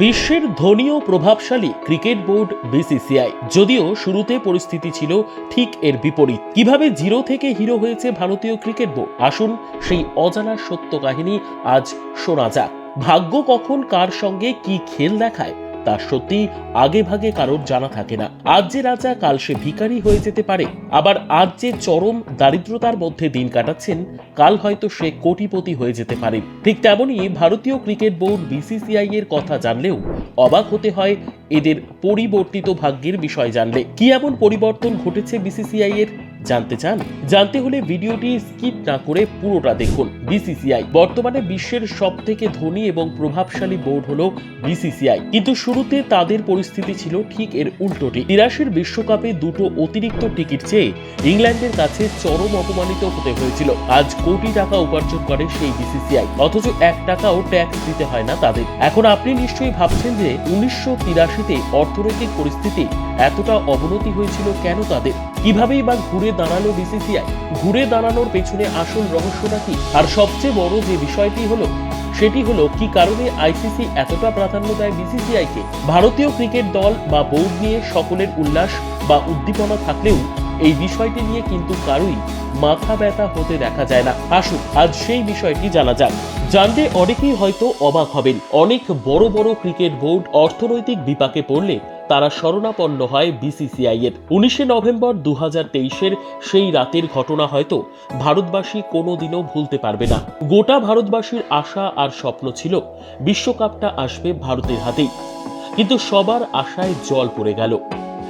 বিশ্বের ধনী ও প্রভাবশালী ক্রিকেট বোর্ড বিসিসিআই। যদিও শুরুতে পরিস্থিতি ছিল ঠিক এর বিপরীত। কীভাবে জিরো থেকে হিরো হয়েছে ভারতীয় ক্রিকেট বোর্ড? আসুন সেই অজানা সত্য কাহিনী আজ শোনা যাক। ভাগ্য কখন কার সঙ্গে কি খেল দেখায় তা সত্যি আগে ভাগে কারোর জানা থাকে না। আজ যে রাজা, কাল সে ভিকারি হয়ে যেতে পারে। আবার আজ যে চরম দারিদ্রতার মধ্যে দিন কাটাচ্ছেন, কাল হয়তো সে কোটিপতি হয়ে যেতে পারে। ঠিক তেমনই ভারতীয় ক্রিকেট বোর্ড বিসিসিআই এর কথা জানলেও অবাক হতে হয় এদের পরিবর্তিত ভাগ্যের বিষয় জানলে। কি এমন পরিবর্তন ঘটেছে বিসিসিআই এর? জানতে চান? জানতে হলে ভিডিওটি স্কিপ না করে পুরোটা দেখুন। বিসিসিআই বর্তমানে বিশ্বের সব থেকে ধনী এবং প্রভাবশালী বোর্ড হলো বিসিসিআই কিন্তু শুরুতে তাদের পরিস্থিতি ছিল ঠিক এর উল্টোটি। তিরাশির বিশ্বকাপে দুটো অতিরিক্ত টিকিট চেয়ে ইংল্যান্ডের কাছে চরম অপমানিত হতে হয়েছিল। আজ কোটি টাকা উপার্জন করে সেই বিসিসিআই অথচ এক টাকাও ট্যাক্স দিতে হয় না তাদের। এখন আপনি নিশ্চয়ই ভাবছেন যে উনিশশো তিরাশি তিরাশিতে অর্থনৈতিক পরিস্থিতি এতটা অবনতি হয়েছিল কেন তাদের? কিভাবেই বা ঘুরে দাঁড়াল বিসিসিআই ঘুরে দাঁড়ানোর পেছনে আসল রহস্যটা কি? আর সবচেয়ে বড় যে বিষয়টি হলো, সেটি হলো কি কারণে আইসিসি এতটা প্রাধান্য দেয় বিসিসিআই কে? ভারতীয় ক্রিকেট দল বা বোর্ড নিয়ে সকলের উল্লাস বা উদ্দীপনা থাকলেও এই বিষয়টি নিয়ে কিন্তু কারোই মাথা ব্যথা হতে দেখা যায় না। আসুন, আজ সেই বিষয়টি জানা যাক। জানলে অনেকেই হয়তো অবাক হবেন। অনেক বড় বড় ক্রিকেট বোর্ড অর্থনৈতিক বিপাকে পড়লে তারা শরণাপন্ন হয় বিসিসিআই এর। উনিশে নভেম্বর দু তেইশের সেই রাতের ঘটনা হয়তো ভারতবাসী কোনোদিনও ভুলতে পারবে না। গোটা ভারতবাসীর আশা আর স্বপ্ন ছিল, বিশ্বকাপটা আসবে ভারতের হাতেই। কিন্তু সবার আশায় জল পড়ে গেল।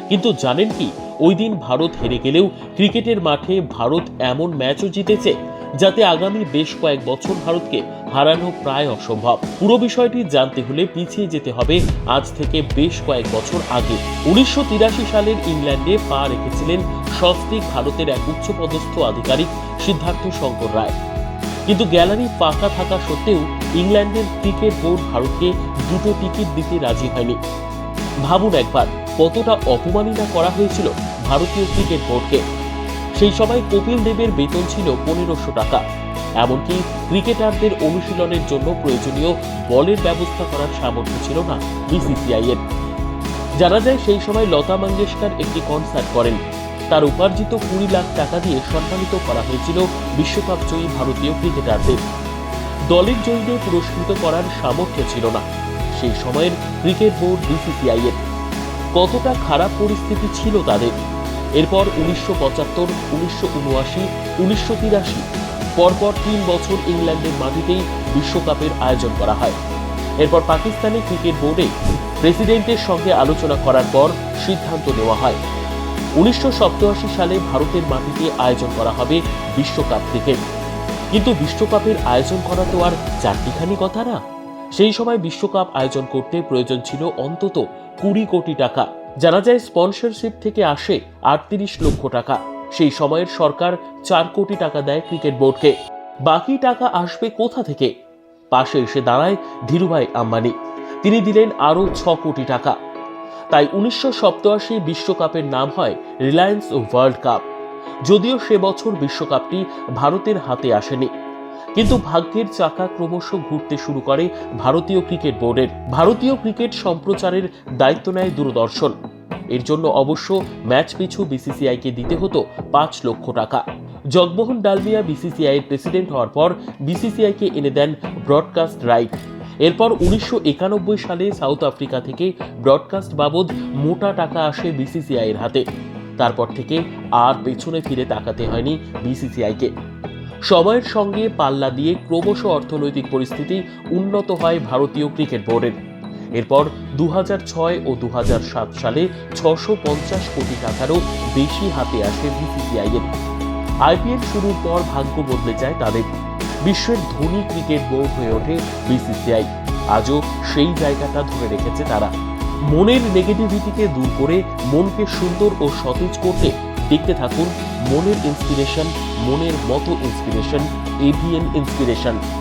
কিন্তু জানেন কি ওই দিন ভারত হেরে গেলেও ক্রিকেটের মাঠে ভারত এমন ম্যাচও জিতেছে যাতে আগামী বেশ কয়েক বছর ভারতকে হারানো প্রায় অসম্ভব। পুরো বিষয়টি জানতে হলে পিছিয়ে যেতে হবে আজ থেকে বেশ কয়েক বছর আগে। উনিশশো তিরাশি সালের ইংল্যান্ডে পা রেখেছিলেন সস্তিক ভারতের এক উচ্চপদস্থ আধিকারিক সিদ্ধার্থ শঙ্কর রায়। কিন্তু গ্যালারি পাকা থাকা সত্ত্বেও ইংল্যান্ডের ক্রিকেট বোর্ড ভারতকে দুটো টিকিট দিতে রাজি হয়নি। ভাবুন একবার, কতটা অপমাননা করা হয়েছিল ভারতীয় ক্রিকেট বোর্ডকে। সেই সময় কপিল দেবের বেতন ছিল পনেরোশো টাকা। এমনকি ক্রিকেটারদের অনুশীলনের জন্য প্রয়োজনীয় বলের ব্যবস্থা করার সামর্থ্য ছিল না বিসিসিআই এর জানা যায় সেই সময় লতা মঙ্গেশকর একটি কনসার্ট করেন। তার উপার্জিত কুড়ি লাখ টাকা দিয়ে সম্মানিত করা হয়েছিল বিশ্বকাপ জয়ী ভারতীয় ক্রিকেটারদের। দলের জয়ীদের পুরস্কৃত করার সামর্থ্য ছিল না। সেই সময়ের ক্রিকেট বোর্ড বিসিসিআই এর কতটা খারাপ পরিস্থিতি ছিল তাদের? এরপর উনিশশো পঁচাত্তর, উনিশশো উনআশি, উনিশশো তিরাশি, পরপর তিন বছর ইংল্যান্ডের মাটিতেই বিশ্বকাপের আয়োজন করা হয়। এরপর পাকিস্তানি ক্রিকেট বোর্ডে প্রেসিডেন্টের সঙ্গে আলোচনা করার পর সিদ্ধান্ত নেওয়া হয়। উনিশশো সালে ভারতের মাটিতে আয়োজন করা হবে বিশ্বকাপ ক্রিকেট। কিন্তু বিশ্বকাপের আয়োজন করা তো আর চারটিখানি কথা না? সেই সময় বিশ্বকাপ আয়োজন করতে প্রয়োজন ছিল অন্তত কুড়ি কোটি টাকা। জানা যায় স্পন্সরশিপ থেকে আসে আটত্রিশ লক্ষ টাকা। সেই সময়ের সরকার চার কোটি টাকা দেয় ক্রিকেট বোর্ডকে বাকি টাকা আসবে কোথা থেকে? পাশে এসে দাঁড়ায় ধীরুভাই আম্বানি। তিনি দিলেন আরও ছ কোটি টাকা। তাই উনিশশো সপ্তাশি বিশ্বকাপের নাম হয় রিলায়েন্স ওয়ার্ল্ড কাপ যদিও সে বছর বিশ্বকাপটি ভারতের হাতে আসেনি। কিন্তু ভাগ্যের চাকা ক্রমশ ঘুরতে শুরু করে ভারতীয় ক্রিকেট বোর্ডের। ভারতীয় ক্রিকেট সম্প্রচারের দায়িত্ব নেয় দূরদর্শন। এর জন্য অবশ্য ম্যাচ পিছু বিসিসিআইকে দিতে হতো পাঁচ লক্ষ টাকা। জগমোহন ডালমিয়া বিসিসিআই এর প্রেসিডেন্ট হওয়ার পর বিসিসিআইকে এনে দেন ব্রডকাস্ট রাইট। এরপর উনিশশো একানব্বই সালে সাউথ আফ্রিকা থেকে ব্রডকাস্ট বাবদ মোটা টাকা আসে বিসিসিআই এর হাতে। তারপর থেকে আর পেছনে ফিরে তাকাতে হয়নি বিসিসিআইকে। সময়ের সঙ্গে পাল্লা দিয়ে ক্রমশ অর্থনৈতিক পরিস্থিতি উন্নত হয় ভারতীয় ক্রিকেট বোর্ডের। এরপর দু ও দু হাজার সাত সালে ছশো কোটি টাকারও বেশি হাতে আসে বিসিসিআই এর। আইপিএল শুরুর পর ভাগ্য বদলে যায় তাদের। বিশ্বের ধনী ক্রিকেট বোর্ড হয়ে ওঠে বিসিসিআই আজও সেই জায়গাটা ধরে রেখেছে তারা। মনের নেগেটিভিটিকে দূর করে মনকে সুন্দর ও সতেজ করতে দেখতে থাকুন মনের ইন্সপিরেশন মনের মতো ইন্সপিরেশন এভিএন ইন্সপিরেশন